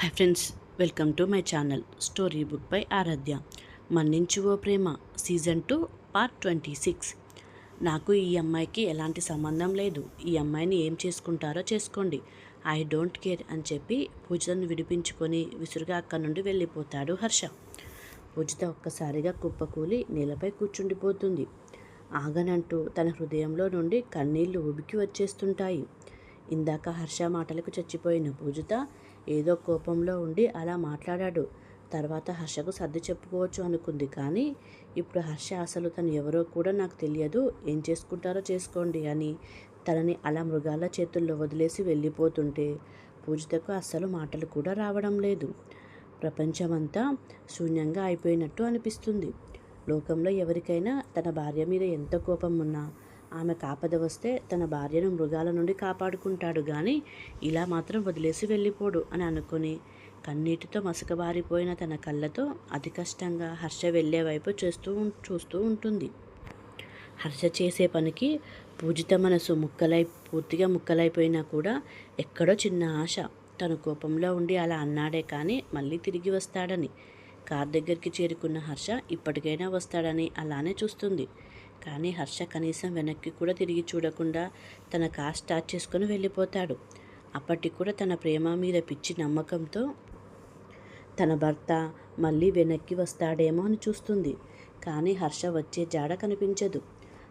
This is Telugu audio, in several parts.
Hi friends welcome to my channel story book by Aaradhya. మన్నించు ఓ ప్రేమ season two part twenty six. నాకు ఈ అమ్మాయికి ఎలాంటి సంబంధం లేదు. ఈ అమ్మాయిని ఏం చేసుకుంటారో చేసుకోండి. ఐ డోంట్ కేర్ అని చెప్పి పూజితను విడిపించుకొని విసురుగా అక్కడి నుండి వెళ్ళిపోతాడు హర్ష. పూజిత ఒక్కసారిగా కుప్పకూలి నేలపై కూర్చుండిపోతుంది. ఆగనంటూ తన హృదయంలో నుండి కన్నీళ్ళు ఉబికి వచ్చేస్తుంటాయి. ఇందాక హర్ష మాటలకు చచ్చిపోయిన పూజిత ఏదో కోపంలో ఉండి అలా మాట్లాడాడు. తర్వాత హర్షకు సర్ది చెప్పుకోవచ్చు అనుకుంది కానీ ఇప్పుడు హర్ష అసలు తను ఎవరో కూడా నాకు తెలియదు. ఏం చేసుకుంటారో చేసుకోండి అని తనని అలా మృగాల చేతుల్లో వదిలేసి వెళ్ళిపోతుంటే పూజితకు అస్సలు మాటలు కూడా రావడం లేదు. ప్రపంచమంతా శూన్యంగా అయిపోయినట్టు అనిపిస్తుంది. లోకంలో ఎవరికైనా తన భార్య మీద ఎంత కోపం ఉన్నా ఆమె కాపద వస్తే తన భార్యను మృగాల నుండి కాపాడుకుంటాడు కానీ ఇలా మాత్రం వదిలేసి వెళ్ళిపోడు అని అనుకుని కన్నీటితో మసకబారిపోయిన తన కళ్ళతో అతి కష్టంగా హర్ష వెళ్ళే వైపు చేస్తూ చూస్తూ ఉంటుంది. హర్ష చేసే పనికి పూజిత మనసు ముక్కలై పూర్తిగా ముక్కలైపోయినా కూడా ఎక్కడో చిన్న ఆశ. తను కోపంలో ఉండి అలా అన్నాడే కానీ మళ్ళీ తిరిగి వస్తాడని. కార్ దగ్గరికి చేరుకున్న హర్ష ఇప్పటికైనా వస్తాడని అలానే చూస్తుంది. కానీ హర్ష కనీసం వెనక్కి కూడా తిరిగి చూడకుండా తన కార్ స్టార్ట్ చేసుకొని వెళ్ళిపోతాడు. అప్పటికి కూడా తన ప్రేమ మీద పిచ్చి నమ్మకంతో తన భర్త మళ్ళీ వెనక్కి వస్తాడేమో అని చూస్తుంది. కానీ హర్ష వచ్చే జాడ కనిపించదు.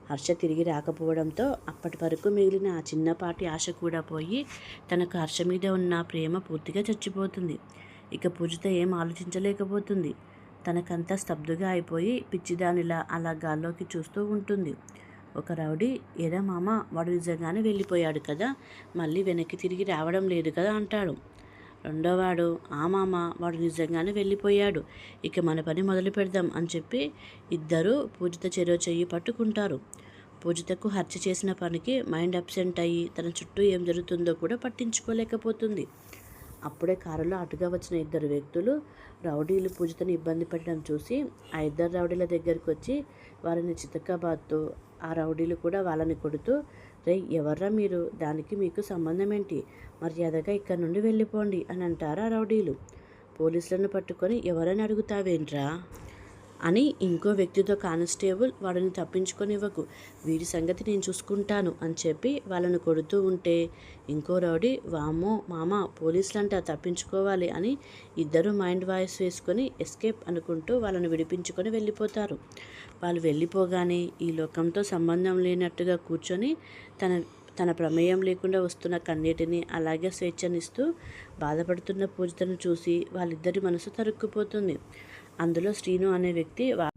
హర్ష తిరిగి రాకపోవడంతో అప్పటి వరకు మిగిలిన ఆ చిన్నపాటి ఆశ కూడా పోయి తనకు హర్ష మీద ఉన్న ప్రేమ పూర్తిగా చచ్చిపోతుంది. ఇక పూజిత ఏం ఆలోచించలేకపోతుంది. తనకంతా స్తబ్దుగా అయిపోయి పిచ్చిదానిలా అలా గాల్లోకి చూస్తూ ఉంటుంది. ఒక రౌడీ ఏరా మామ వాడు నిజంగానే వెళ్ళిపోయాడు కదా మళ్ళీ వెనక్కి తిరిగి రావడం లేదు కదా అంటాడు. రెండోవాడు ఆ మామ వాడు నిజంగానే వెళ్ళిపోయాడు ఇక మన పని మొదలు పెడదాం అని చెప్పి ఇద్దరూ పూజిత చెరో చెయ్యి పట్టుకుంటారు. పూజితకు హత్య చేసిన పనికి మైండ్ అబ్సెంట్ అయ్యి తన చుట్టూ ఏం జరుగుతుందో కూడా పట్టించుకోలేకపోతుంది. అప్పుడే కారులో అటుగా వచ్చిన ఇద్దరు వ్యక్తులు రౌడీలు పూజతను ఇబ్బంది పెట్టడం చూసి ఆ ఇద్దరు రౌడీల దగ్గరికి వచ్చి వారిని చితకాబాద్తో ఆ రౌడీలు కూడా వాళ్ళని కొడుతూ రే ఎవర్రా మీరు? దానికి మీకు సంబంధం ఏంటి? మర్యాదగా ఇక్కడ నుండి వెళ్ళిపోండి అని అంటారు ఆ రౌడీలు. పోలీసులను పట్టుకొని ఎవరని అడుగుతావేంట్రా? అని ఇంకో వ్యక్తితో కానిస్టేబుల్ వాడిని తప్పించుకొనివ్వకు. వీడి సంగతి నేను చూసుకుంటాను అని చెప్పి వాళ్ళను కొడుతూ ఉంటే ఇంకో రౌడీ వామ్మో మామ పోలీసులంట తప్పించుకోవాలి అని ఇద్దరు మైండ్ వాయిస్ వేసుకొని ఎస్కేప్ అనుకుంటూ వాళ్ళని విడిపించుకొని వెళ్ళిపోతారు. వాళ్ళు వెళ్ళిపోగానే ఈ లోకంతో సంబంధం లేనట్టుగా కూర్చొని తన తన ప్రమేయం లేకుండా వస్తున్న కన్నీటిని అలాగే స్వేచ్ఛనిస్తూ బాధపడుతున్న పూజితను చూసి వాళ్ళిద్దరి మనసు తరుక్కుపోతుంది. అందులో శ్రీను అనే వ్యక్తి వా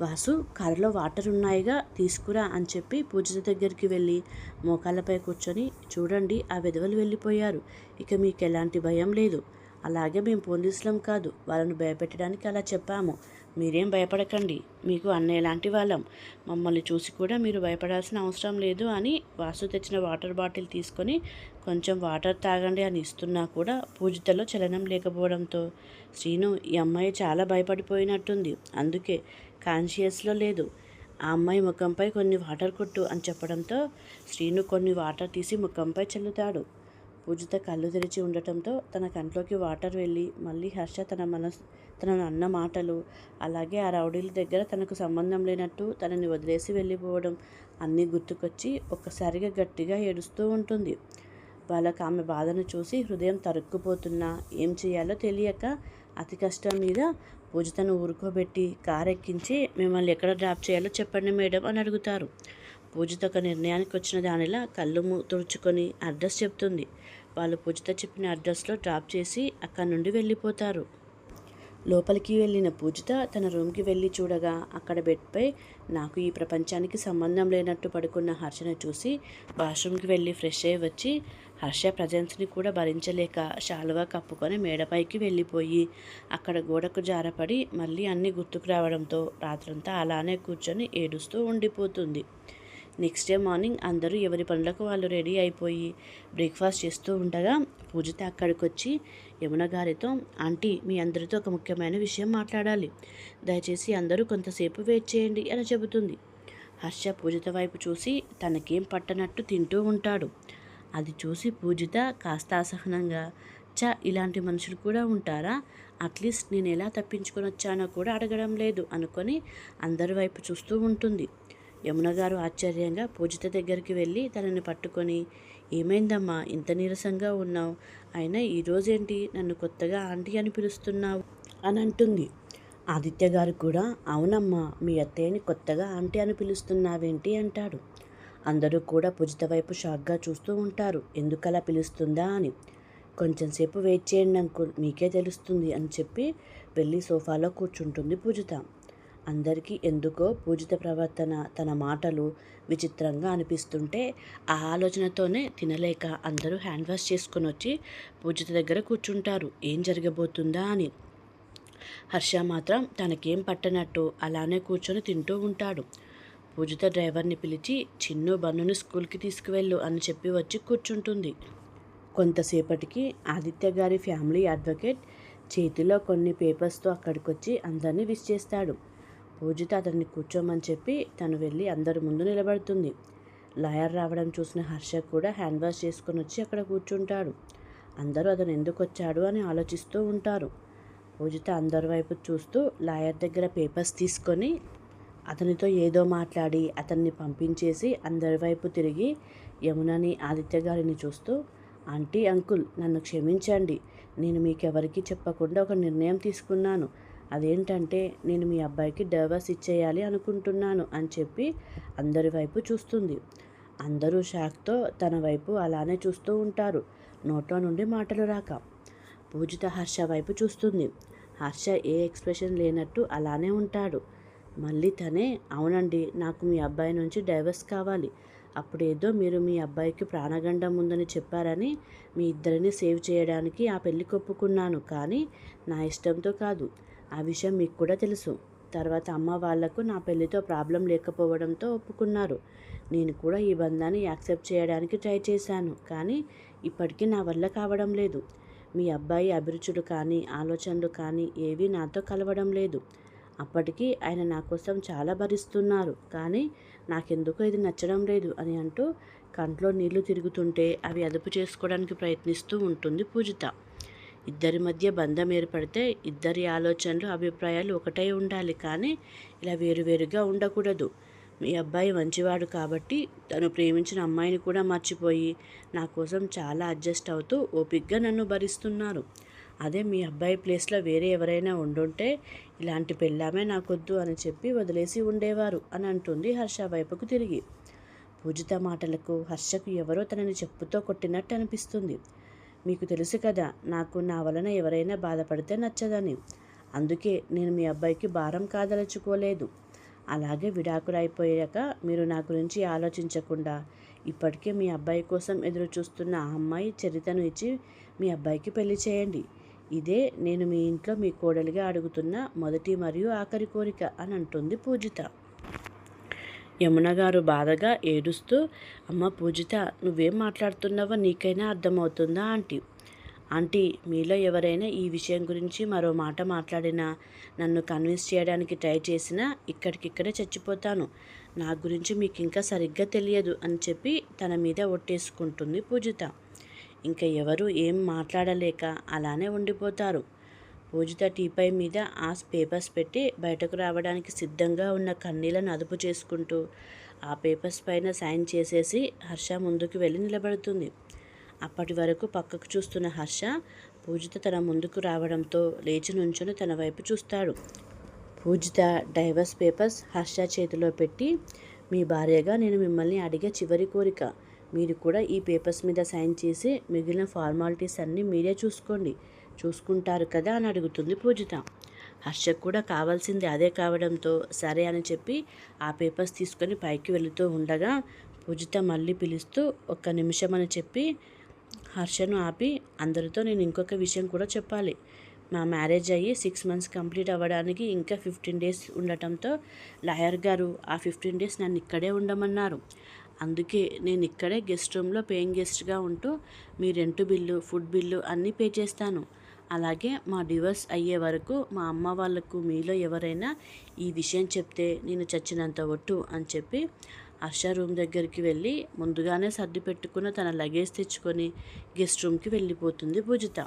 వాసు కారులో వాటర్ ఉన్నాయిగా తీసుకురా అని చెప్పి పూజిత దగ్గరికి వెళ్ళి మోకాళ్ళపై కూర్చొని చూడండి ఆ విధవలు వెళ్ళిపోయారు. ఇక మీకు ఎలాంటి భయం లేదు. అలాగే మేము పోలీసులం కాదు. వాళ్ళను భయపెట్టడానికి అలా చెప్పాము. మీరేం భయపడకండి. మీకు అన్నయ్య ఎలాంటి వాళ్ళం. మమ్మల్ని చూసి కూడా మీరు భయపడాల్సిన అవసరం లేదు అని వాసు తెచ్చిన వాటర్ బాటిల్ తీసుకొని కొంచెం వాటర్ తాగండి అని ఇస్తున్నా కూడా పూజితలో చలనం లేకపోవడంతో. శ్రీను ఈ అమ్మాయి చాలా భయపడిపోయినట్టుంది. అందుకే కాన్షియస్లో లేదు. ఆ అమ్మాయి ముఖంపై కొన్ని వాటర్ కొట్టు అని చెప్పడంతో శ్రీను కొన్ని వాటర్ తీసి ముఖంపై చల్లుతాడు. పూజిత కళ్ళు తెరిచి ఉండటంతో తన కంట్లోకి వాటర్ వెళ్ళి మళ్ళీ హర్ష తన మనసు తనను అన్న మాటలు. అలాగే ఆ రౌడీల దగ్గర తనకు సంబంధం లేనట్టు తనని వదిలేసి వెళ్ళిపోవడం అన్నీ గుర్తుకొచ్చి ఒక్కసారిగా గట్టిగా ఏడుస్తూ ఉంటుంది. వాళ్ళకు ఆమె బాధను చూసి హృదయం తరుక్కుపోతున్నా. ఏం చేయాలో తెలియక అతి కష్టం మీద పూజతను ఊరుకోబెట్టి కారెక్కించి మిమ్మల్ని ఎక్కడ డ్రాప్ చేయాలో చెప్పండి మేడం అని అడుగుతారు. పూజిత ఒక నిర్ణయానికి వచ్చిన దానిలా కళ్ళు తుడుచుకొని అడ్రస్ చెప్తుంది. వాళ్ళు పూజిత చెప్పిన అడ్రస్లో డ్రాప్ చేసి అక్కడి నుండి వెళ్ళిపోతారు. లోపలికి వెళ్ళిన పూజిత తన రూమ్కి వెళ్ళి చూడగా అక్కడ బెడ్పై నాకు ఈ ప్రపంచానికి సంబంధం లేనట్టు పడుకున్న హర్షను చూసి వాష్రూమ్కి వెళ్ళి ఫ్రెష్ అయ్యి వచ్చి హర్ష ప్రజెన్స్ని కూడా భరించలేక శాలువా కప్పుకొని మేడపైకి వెళ్ళిపోయి అక్కడ గోడకు జారపడి మళ్ళీ అన్నీ గుర్తుకు రావడంతో రాత్రంతా అలానే కూర్చొని ఏడుస్తూ ఉండిపోతుంది. నెక్స్ట్ డే మార్నింగ్ అందరూ ఎవరి పనులకు వాళ్ళు రెడీ అయిపోయి బ్రేక్ఫాస్ట్ చేస్తూ ఉండగా పూజిత అక్కడికి వచ్చి యమున గారితో ఆంటీ మీ అందరితో ఒక ముఖ్యమైన విషయం మాట్లాడాలి. దయచేసి అందరూ కొంతసేపు వెయిట్ చేయండి అని చెబుతుంది. హర్ష పూజిత వైపు చూసి తనకేం పట్టనట్టు తింటూ ఉంటాడు. అది చూసి పూజిత కాస్త అసహనంగా చ ఇలాంటి మనుషులు కూడా ఉంటారా? అట్లీస్ట్ నేను ఎలా తప్పించుకొని వచ్చానో కూడా అడగడం లేదు అనుకొని అందరి వైపు చూస్తూ ఉంటుంది. యమున గారు ఆశ్చర్యంగా పూజిత దగ్గరికి వెళ్ళి తనని పట్టుకొని ఏమైందమ్మా? ఇంత నీరసంగా ఉన్నావు. అయినా ఈరోజేంటి నన్ను కొత్తగా ఆంటీ అని పిలుస్తున్నావు అని అంటుంది. ఆదిత్య గారు కూడా అవునమ్మా మీ అత్తయ్యని కొత్తగా ఆంటీ అని పిలుస్తున్నావేంటి? అంటాడు. అందరూ కూడా పూజిత వైపు షాక్గా చూస్తూ ఉంటారు. ఎందుకలా పిలుస్తుందా? అని. కొంచెంసేపు వెయిట్ చేయండి అంకుల్. మీకే తెలుస్తుంది అని చెప్పి వెళ్ళి సోఫాలో కూర్చుంటుంది పూజిత. అందరికీ ఎందుకో పూజిత ప్రవర్తన తన మాటలు విచిత్రంగా అనిపిస్తుంటే ఆ ఆలోచనతోనే తినలేక అందరూ హ్యాండ్ వాష్ చేసుకుని వచ్చి పూజిత దగ్గర కూర్చుంటారు. ఏం జరగబోతుందా అని. హర్ష మాత్రం తనకేం పట్టనట్టు అలానే కూర్చొని తింటూ ఉంటాడు. పూజిత డ్రైవర్ని పిలిచి చిన్ను బన్నుని స్కూల్కి తీసుకువెళ్ళు అని చెప్పి వచ్చి కూర్చుంటుంది. కొంతసేపటికి ఆదిత్య గారి ఫ్యామిలీ అడ్వకేట్ చేతిలో కొన్ని పేపర్స్తో అక్కడికి వచ్చి అందరినీ విష్ చేస్తాడు. పూజిత అతన్ని కూర్చోమని చెప్పి తను వెళ్ళి అందరి ముందు నిలబడుతుంది. లాయర్ రావడం చూసిన హర్ష కూడా హ్యాండ్ వాష్ చేసుకొని వచ్చి అక్కడ కూర్చుంటాడు. అందరూ అతను ఎందుకు వచ్చాడు అని ఆలోచిస్తూ ఉంటారు. పూజిత అందరి వైపు చూస్తూ లాయర్ దగ్గర పేపర్స్ తీసుకొని అతనితో ఏదో మాట్లాడి అతన్ని పంపించేసి అందరి వైపు తిరిగి యమునని ఆదిత్య గారిని చూస్తూ ఆంటీ అంకుల్ నన్ను క్షమించండి. నేను మీకెవరికి చెప్పకుండా ఒక నిర్ణయం తీసుకున్నాను. అదేంటంటే నేను మీ అబ్బాయికి డైవర్స్ ఇచ్చేయాలి అనుకుంటున్నాను అని చెప్పి అందరి వైపు చూస్తుంది. అందరూ షాక్తో తన వైపు అలానే చూస్తూ ఉంటారు. నోట్లో నుండి మాటలు రాక. పూజిత హర్ష వైపు చూస్తుంది. హర్ష ఏ ఎక్స్ప్రెషన్ లేనట్టు అలానే ఉంటాడు. మళ్ళీ తనే అవునండి నాకు మీ అబ్బాయి నుంచి డైవర్స్ కావాలి. అప్పుడేదో మీరు మీ అబ్బాయికి ప్రాణగండం ఉందని చెప్పారని మీ ఇద్దరిని సేవ్ చేయడానికి ఆ పెళ్ళి కొప్పుకున్నాను. కానీ నా ఇష్టంతో కాదు. ఆ విషయం మీకు కూడా తెలుసు. తర్వాత అమ్మ వాళ్ళకు నా పెళ్ళితో ప్రాబ్లం లేకపోవడంతో ఒప్పుకున్నారు. నేను కూడా ఈ బంధాన్ని యాక్సెప్ట్ చేయడానికి ట్రై చేశాను కానీ ఇప్పటికీ నా వల్ల కావడం లేదు. మీ అబ్బాయి అభిరుచులు కానీ ఆలోచనలు కానీ ఏవీ నాతో కలవడం లేదు. అప్పటికీ ఆయన నా కోసం చాలా భరిస్తున్నారు కానీ నాకెందుకో ఇది నచ్చడం లేదు అని అంటూ కంట్లో నీళ్ళు తిరుగుతుంటే అవి అదుపు చేసుకోవడానికి ప్రయత్నిస్తూ ఉంటుంది పూజిత. ఇద్దరి మధ్య బంధం ఏర్పడితే ఇద్దరి ఆలోచనలు అభిప్రాయాలు ఒకటై ఉండాలి కానీ ఇలా వేరువేరుగా ఉండకూడదు. మీ అబ్బాయి మంచివాడు కాబట్టి తను ప్రేమించిన అమ్మాయిని కూడా మర్చిపోయి నా కోసం చాలా అడ్జస్ట్ అవుతూ ఓపిక్గా నన్ను భరిస్తున్నారు. అదే మీ అబ్బాయి ప్లేస్లో వేరే ఎవరైనా ఉండుంటే ఇలాంటి పెళ్ళామే నాకొద్దు అని చెప్పి వదిలేసి ఉండేవారు అని అంటుంది హర్ష వైపుకు తిరిగి. పూజిత మాటలకు హర్షకు ఎవరో తనని చెప్పుతో కొట్టినట్టు అనిపిస్తుంది. మీకు తెలుసు కదా నాకు నా వలన ఎవరైనా బాధపడితే నచ్చదని. అందుకే నేను మీ అబ్బాయికి భారం కాదలుచుకోలేదు. అలాగే విడాకులైపోయాక మీరు నా గురించి ఆలోచించకుండా ఇప్పటికే మీ అబ్బాయి కోసం ఎదురు చూస్తున్న ఆ అమ్మాయి చరితను ఇచ్చి మీ అబ్బాయికి పెళ్ళి చేయండి. ఇదే నేను మీ ఇంట్లో మీ కోడలిగా అడుగుతున్న మొదటి మరియు ఆఖరి కోరిక అని అంటుంది పూజిత. యమున గారు బాధగా ఏడుస్తూ అమ్మ పూజిత నువ్వేం మాట్లాడుతున్నావో నీకైనా అర్థమవుతుందా ఆంటీ? ఆంటీ మీలో ఎవరైనా ఈ విషయం గురించి మరో మాట మాట్లాడినా నన్ను కన్విన్స్ చేయడానికి ట్రై చేసినా ఇక్కడికిక్కడే చచ్చిపోతాను. నా గురించి మీకు ఇంకా సరిగ్గా తెలియదు అని చెప్పి తన మీద ఒట్టేసుకుంటుంది పూజిత. ఇంకా ఎవరు ఏం మాట్లాడలేక అలానే ఉండిపోతారు. పూజిత టీపై మీద ఆ పేపర్స్ పెట్టి బయటకు రావడానికి సిద్ధంగా ఉన్న కన్నీలను అదుపు చేసుకుంటూ ఆ పేపర్స్ పైన సైన్ చేసేసి హర్ష ముందుకు వెళ్ళి నిలబడుతుంది. అప్పటి వరకు పక్కకు చూస్తున్న హర్ష పూజిత తన ముందుకు రావడంతో లేచి నుంచుని తన వైపు చూస్తాడు. పూజిత డైవర్స్ పేపర్స్ హర్ష చేతిలో పెట్టి మీ భార్యగా నేను మిమ్మల్ని అడిగే చివరి కోరిక. మీరు కూడా ఈ పేపర్స్ మీద సైన్ చేసి మిగిలిన ఫార్మాలిటీస్ అన్నీ మీరే చూసుకోండి. చూసుకుంటారు కదా అని అడుగుతుంది పూజిత. హర్షకు కూడా కావాల్సింది అదే కావడంతో సరే అని చెప్పి ఆ పేపర్స్ తీసుకొని పైకి వెళుతూ ఉండగా పూజిత మళ్ళీ పిలుస్తూ ఒక్క నిమిషం అని చెప్పి హర్షను ఆపి అందరితో నేను ఇంకొక విషయం కూడా చెప్పాలి. మా మ్యారేజ్ అయ్యి సిక్స్ మంత్స్ కంప్లీట్ అవ్వడానికి ఇంకా ఫిఫ్టీన్ డేస్ ఉండటంతో లాయర్ గారు ఆ ఫిఫ్టీన్ డేస్ నన్ను ఇక్కడే ఉండమన్నారు. అందుకే నేను ఇక్కడే గెస్ట్ రూమ్లో పేయింగ్ గెస్ట్గా ఉంటూ మీ రెంట్ బిల్లు ఫుడ్ బిల్లు అన్నీ పే చేస్తాను. అలాగే మా డివోర్స్ అయ్యే వరకు మా అమ్మ వాళ్ళకు మీలో ఎవరైనా ఈ విషయం చెప్తే నేను చచ్చినంత ఒట్టు అని చెప్పి హర్ష రూమ్ దగ్గరికి వెళ్ళి ముందుగానే సర్ది పెట్టుకున్న తన లగేజ్ తెచ్చుకొని గెస్ట్ రూమ్కి వెళ్ళిపోతుంది పూజిత.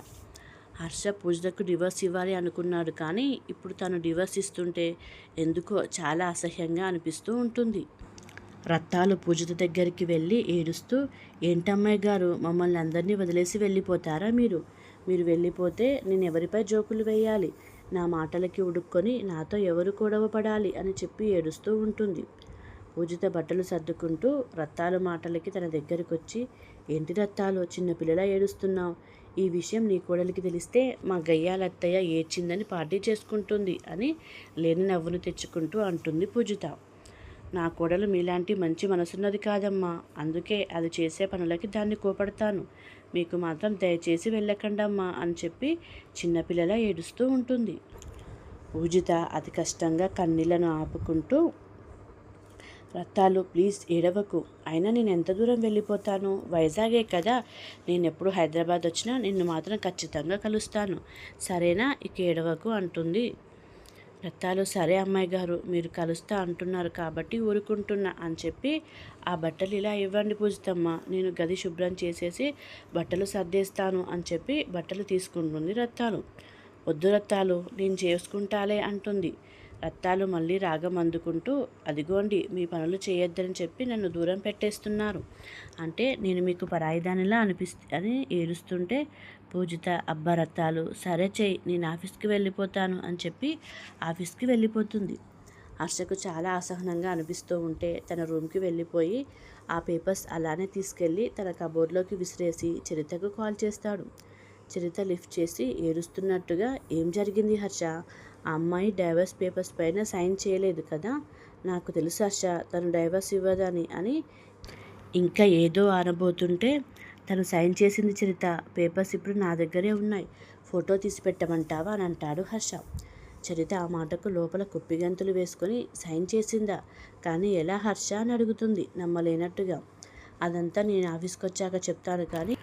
హర్ష పూజితకు డివోర్స్ ఇవ్వాలి అనుకున్నాడు కానీ ఇప్పుడు తను డివోర్స్ ఇస్తుంటే ఎందుకో చాలా అసహ్యంగా అనిపిస్తూ ఉంటుంది. రత్తాలు పూజిత దగ్గరికి వెళ్ళి ఏడుస్తూ ఏంటమ్మాయి గారు మమ్మల్ని అందరినీ వదిలేసి వెళ్ళిపోతారా మీరు? మీరు వెళ్ళిపోతే నేను ఎవరిపై జోకులు వేయాలి? నా మాటలకి ఉడుక్కొని నాతో ఎవరు గొడవ పడాలి? అని చెప్పి ఏడుస్తూ ఉంటుంది. పూజిత బట్టలు సర్దుకుంటూ రత్తాలు మాటలకి తన దగ్గరికి వచ్చి ఏంటి రత్తాలు చిన్నపిల్లలా ఏడుస్తున్నావు? ఈ విషయం నీ కోడలికి తెలిస్తే మా గయ్యాలత్తయ్య ఏడ్చిందని పార్టీ చేసుకుంటుంది అని లేని నవ్వును తెచ్చుకుంటూ అంటుంది పూజిత. నా కోడలు మీలాంటి మంచి మనసున్నది కాదమ్మా. అందుకే అది చేసే పనులకి దాన్ని కోపడతాను. మీకు మాత్రం దయచేసి వెళ్ళకండమ్మా అని చెప్పి చిన్నపిల్లల ఏడుస్తూ ఉంటుంది. పూజిత అతి కష్టంగా కన్నీళ్ళను ఆపుకుంటూ రత్తాలు ప్లీజ్ ఏడవకు. అయినా నేను ఎంత దూరం వెళ్ళిపోతాను? వైజాగే కదా. నేను ఎప్పుడు హైదరాబాద్ వచ్చినా నిన్ను మాత్రం ఖచ్చితంగా కలుస్తాను. సరేనా? ఇక ఏడవకు అంటుంది. రత్తాలు సరే అమ్మాయి గారు మీరు కలుస్తా అంటున్నారు కాబట్టి ఊరుకుంటున్నా అని చెప్పి ఆ బట్టలు ఇలా ఇవ్వండి పూజితమ్మ నేను గది శుభ్రం చేసేసి బట్టలు సర్దేస్తాను అని చెప్పి బట్టలు తీసుకుంటుంది రత్తాలు. వద్దు రత్తాలు నేను చేసుకుంటాలే అంటుంది. రత్తాలు మళ్ళీ రాగం అందుకుంటూ అదిగోండి మీ పనులు చేయొద్దని చెప్పి నన్ను దూరం పెట్టేస్తున్నారు. అంటే నేను మీకు పరాయిదానిలా అనిపిస్త అని ఏడుస్తుంటే పూజిత అబ్బా రత్తాలు సరే చెయ్యి నేను ఆఫీస్కి వెళ్ళిపోతాను అని చెప్పి ఆఫీస్కి వెళ్ళిపోతుంది. హర్షకు చాలా అసహనంగా అనిపిస్తూ ఉంటే తన రూమ్కి వెళ్ళిపోయి ఆ పేపర్స్ అలానే తీసుకెళ్ళి తన కబోర్డ్లోకి విసిరేసి చరితకు కాల్ చేస్తాడు. చరిత లిఫ్ట్ చేసి ఏడుస్తున్నట్టుగా ఏం జరిగింది హర్ష? ఆ అమ్మాయి డైవర్స్ పేపర్స్ పైన సైన్ చేయలేదు కదా? నాకు తెలుసు హర్ష తను డైవర్స్ ఇవ్వదని అని ఇంకా ఏదో ఆనబోతుంటే తను సైన్ చేసింది చరిత. పేపర్స్ ఇప్పుడు నా దగ్గరే ఉన్నాయి. ఫోటో తీసి పెట్టమంటావా? అని అంటాడు హర్ష. చరిత ఆ మాటకు లోపల కుప్పిగంతులు వేసుకొని సైన్ చేసిందా? కానీ ఎలా హర్ష అని అడుగుతుంది నమ్మలేనట్టుగా. అదంతా నేను ఆఫీస్కి వచ్చాక చెప్తాను కానీ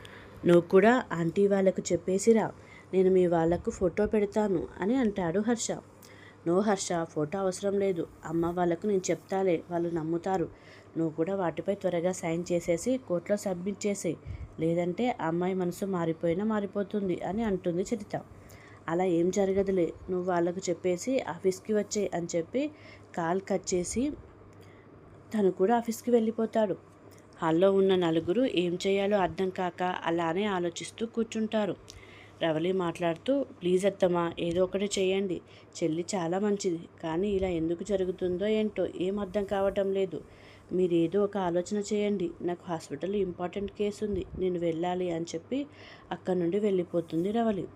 నువ్వు కూడా ఆంటీ వాళ్ళకు చెప్పేసిరా నేను మీ వాళ్ళకు ఫోటో పెడతాను అని అంటాడు హర్ష. నో హర్ష ఫోటో అవసరం లేదు. అమ్మ వాళ్ళకు నేను చెప్తాలే. వాళ్ళు నమ్ముతారు. నువ్వు కూడా వాటిపై త్వరగా సైన్ చేసేసి కోర్టులో సబ్మిట్ చేసేయి. లేదంటే అమ్మాయి మనసు మారిపోయినా మారిపోతుంది అని అంటుంది చరిత. అలా ఏం జరగదులే నువ్వు వాళ్ళకు చెప్పేసి ఆఫీస్కి వచ్చే అని చెప్పి కాల్ కట్ చేసి తను కూడా ఆఫీస్కి వెళ్ళిపోతాడు. హాల్లో ఉన్న నలుగురు ఏం చేయాలో అర్థం కాక అలానే ఆలోచిస్తూ కూర్చుంటారు. రవలి మాట్లాడుతూ ప్లీజ్ అత్తమ్మా ఏదో ఒకటి చేయండి. చెల్లి చాలా మంచిది కానీ ఇలా ఎందుకు జరుగుతుందో ఏంటో ఏం అర్థం కావటం లేదు. మీరు ఏదో ఒక ఆలోచన చేయండి. నాకు హాస్పిటల్ ఇంపార్టెంట్ కేసు ఉంది. నేను వెళ్ళాలి అని చెప్పి అక్కడ నుండి వెళ్ళిపోతుంది రవలి.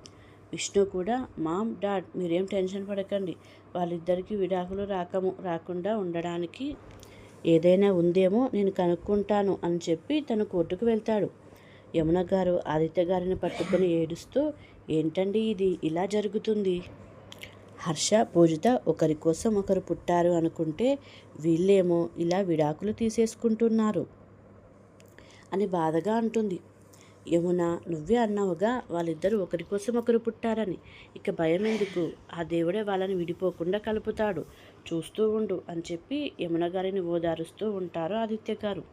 విష్ణు కూడా మామ్ డాడ్ మీరేం టెన్షన్ పడకండి. వాళ్ళిద్దరికీ విడాకులు రాకము రాకుండా ఉండడానికి ఏదైనా ఉందేమో నేను కనుక్కుంటాను అని చెప్పి తను కోర్టుకు వెళ్తాడు. యమున గారు ఆదిత్య గారిని పట్టుకొని ఏడుస్తూ ఏంటండి ఇది? ఇలా జరుగుతుంది? హర్ష పూజిత ఒకరి కోసం ఒకరు పుట్టారు అనుకుంటే వీళ్ళేమో ఇలా విడాకులు తీసేసుకుంటున్నారు అని బాధగా అంటుంది. యమున నువ్వే అన్నావుగా వాళ్ళిద్దరూ ఒకరి కోసం ఒకరు పుట్టారని. ఇక భయం ఎందుకు? ఆ దేవుడే వాళ్ళని విడిపోకుండా కలుపుతాడు. చూస్తూ ఉండు అని చెప్పి యమున గారిని ఓదారుస్తూ ఉంటారు ఆదిత్య గారు.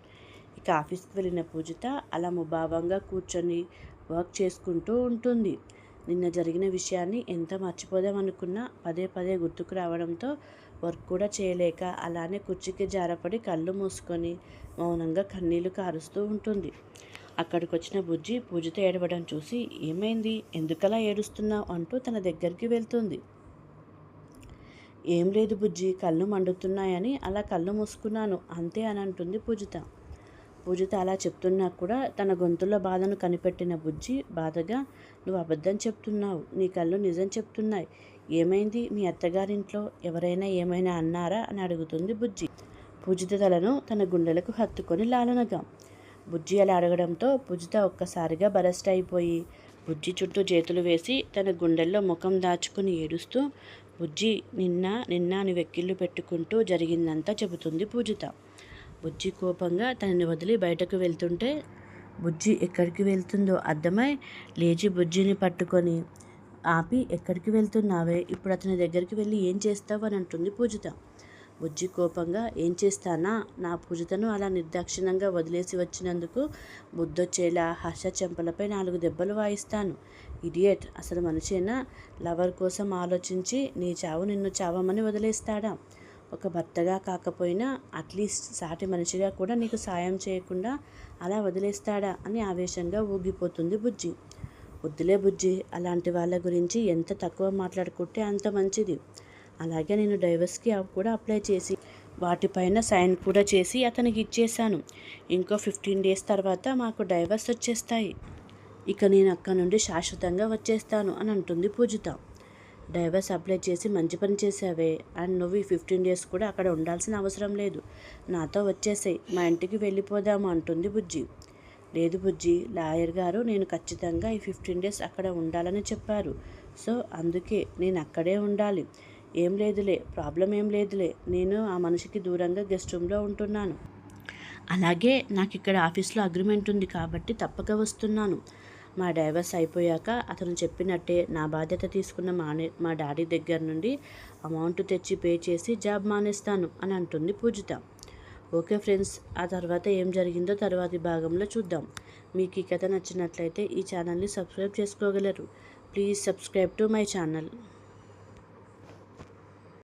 ఇక ఆఫీస్కి వెళ్ళిన పూజిత అలా ముభావంగా కూర్చొని వర్క్ చేసుకుంటూ ఉంటుంది. నిన్న జరిగిన విషయాన్ని ఎంత మర్చిపోదాం అనుకున్నా పదే పదే గుర్తుకు రావడంతో వర్క్ కూడా చేయలేక అలానే కుర్చీకి జారపడి కళ్ళు మూసుకొని మౌనంగా కన్నీళ్ళు కారుస్తూ ఉంటుంది. అక్కడికి వచ్చిన బుజ్జి పూజతో ఏడవడం చూసి ఏమైంది? ఎందుకలా ఏడుస్తున్నావు? అంటూ తన దగ్గరికి వెళ్తుంది. ఏం లేదు బుజ్జి కళ్ళు మండుతున్నాయని అలా కళ్ళు మూసుకున్నాను అంతే అని అంటుంది పూజిత. పూజిత అలా చెప్తున్నా కూడా తన గొంతులో బాధను కనిపెట్టిన బుజ్జి బాధగా నువ్వు అబద్ధం చెప్తున్నావు నీ కళ్ళు నిజం చెప్తున్నాయి. ఏమైంది? మీ అత్తగారింట్లో ఎవరైనా ఏమైనా అన్నారా? అని అడుగుతుంది బుజ్జి. పూజిత తలను తన గుండెలకు హత్తుకొని లాలనగా బుజ్జి అలా అడగడంతో పూజిత ఒక్కసారిగా బరస్ట్ అయిపోయి బుజ్జి చుట్టూ చేతులు వేసి తన గుండెల్లో ముఖం దాచుకుని ఏడుస్తూ బుజ్జి నిన్న నిన్న అని వెక్కిళ్ళు పెట్టుకుంటూ జరిగిందంతా చెబుతుంది పూజిత. బుజ్జి కోపంగా తనని వదిలి బయటకు వెళ్తుంటే బుజ్జి ఎక్కడికి వెళ్తుందో అర్థమై లేచి బుజ్జిని పట్టుకొని ఆపి ఎక్కడికి వెళ్తున్నావే? ఇప్పుడు అతని దగ్గరికి వెళ్ళి ఏం చేస్తావు? అని అంటుంది పూజిత. బుజ్జి కోపంగా ఏం చేస్తానా? నా పూజితను అలా నిర్దాక్షిణంగా వదిలేసి వచ్చినందుకు బుద్ధొచ్చేలా హర్ష చెంపలపై నాలుగు దెబ్బలు వాయిస్తాను. ఇడియట్ అసలు మనిషేనా? లవర్ కోసం ఆలోచించి నీ చావు నిన్ను చావమని వదిలేస్తాడా? ఒక భర్తగా కాకపోయినా అట్లీస్ట్ సాటి మనిషిగా కూడా నీకు సాయం చేయకుండా అలా వదిలేస్తాడా అని ఆవేశంగా ఊగిపోతుంది బుజ్జి. వద్దులే బుజ్జి అలాంటి వాళ్ళ గురించి ఎంత తక్కువ మాట్లాడుకుంటే అంత మంచిది. అలాగే నేను డైవర్స్కి అవి కూడా అప్లై చేసి వాటిపైన సైన్ కూడా చేసి అతనికి ఇచ్చేశాను. ఇంకో ఫిఫ్టీన్ డేస్ తర్వాత మాకు డైవర్స్ వచ్చేస్తాయి. ఇక నేను అక్కడ నుండి శాశ్వతంగా వచ్చేస్తాను అని అంటుంది పూజిత. డైవర్స్ అప్లై చేసి మంచి పని చేసావే అండ్ నువ్వు ఈ ఫిఫ్టీన్ డేస్ కూడా అక్కడ ఉండాల్సిన అవసరం లేదు. నాతో వచ్చేసాయి మా ఇంటికి వెళ్ళిపోదాము అంటుంది బుజ్జి. లేదు బుజ్జి లాయర్ గారు నేను ఖచ్చితంగా ఈ ఫిఫ్టీన్ డేస్ అక్కడ ఉండాలని చెప్పారు. సో అందుకే నేను అక్కడే ఉండాలి. ఏం లేదులే ప్రాబ్లం ఏం లేదులే. నేను ఆ మనిషికి దూరంగా గెస్ట్ రూమ్లో ఉంటున్నాను. అలాగే నాకు ఇక్కడ ఆఫీస్లో అగ్రిమెంట్ ఉంది కాబట్టి తప్పక వస్తున్నాను. మా డైవర్స్ అయిపోయాక అతను చెప్పినట్టే నా బాధ్యత తీసుకున్న మానే మా డాడీ దగ్గర నుండి అమౌంట్ తెచ్చి పే చేసి జాబ్ మానేస్తాను అని అంటుంది పూజిత. ఓకే ఫ్రెండ్స్ ఆ తర్వాత ఏం జరిగిందో తర్వాతి భాగంలో చూద్దాం. మీకు ఈ కథ నచ్చినట్లయితే ఈ ఛానల్ని సబ్స్క్రైబ్ చేసుకోగలరు. Please subscribe to my channel.